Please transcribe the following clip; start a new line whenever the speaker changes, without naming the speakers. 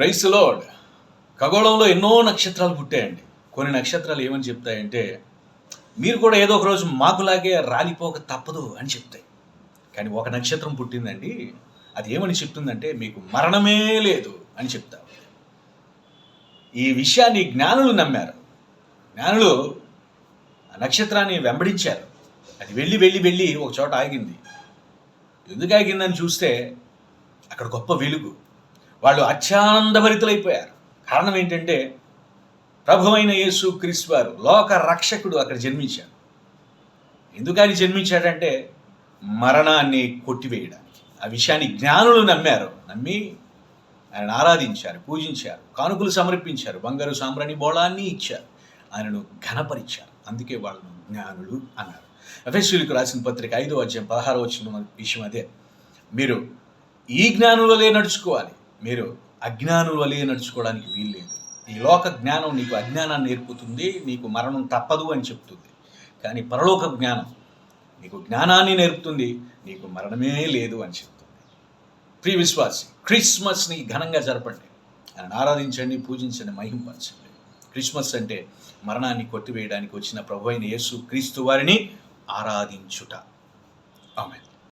Praise lord ఖగోళంలో ఎన్నో నక్షత్రాలు పుట్టాయండి. కొన్ని నక్షత్రాలు ఏమని చెప్తాయంటే మీరు కూడా ఏదో ఒక రోజు మాకులాగే రాలిపోక తప్పదు అని చెప్తాయి. కానీ ఒక నక్షత్రం పుట్టిందండి అది ఏమని చెప్తుందంటే మీకు మరణమే లేదు అని చెప్తా ఈ విషయాన్ని జ్ఞానులు నమ్మారు. జ్ఞానులు ఆ నక్షత్రాన్ని వెంబడించారు. అది వెళ్ళి వెళ్ళి వెళ్ళి ఒక చోట ఆగింది. ఎందుకు ఆగిందని చూస్తే అక్కడ గొప్ప వెలుగు. వాళ్ళు అత్యానందభరితులైపోయారు. కారణం ఏంటంటే ప్రభువైన యేసు క్రీస్తు వారు లోక రక్షకుడు అక్కడ జన్మించాడు ఎందుకని జన్మించాడంటే మరణాన్ని కొట్టివేయడానికి. ఆ విషయాన్ని జ్ఞానులు నమ్మారు. నమ్మి ఆయన ఆరాధించారు పూజించారు కానుకలు సమర్పించారు బంగారు సాంబ్రాణి బోళాన్ని ఇచ్చారు. ఆయనను ఘనపరిచారు. అందుకే వాళ్ళను జ్ఞానులు అన్నారు. ఎఫ్ఎస్యులకు రాసిన పత్రిక ఐదో అధ్యాయం పదహారో వచ్చిన విషయం అదే. మీరు ఈ జ్ఞానుల నడుచుకోవాలి. మీరు అజ్ఞానుల వలె నడుచుకోవడానికి వీల్లేదు. ఈ లోక జ్ఞానం నీకు అజ్ఞానాన్ని నేర్పుతుంది నీకు మరణం తప్పదు అని చెప్తుంది. కానీ పరలోక జ్ఞానం నీకు జ్ఞానాన్ని నేర్పుతుంది నీకు మరణమే లేదు అని చెప్తుంది. ప్రియ విశ్వాసి క్రిస్మస్ని ఘనంగా జరపండి. ఆయన ఆరాధించండి పూజించండి మహింపరచండి. క్రిస్మస్ అంటే మరణాన్ని కొట్టివేయడానికి వచ్చిన ప్రభు అయిన యేసు క్రీస్తు వారిని ఆరాధించుట. ఆమె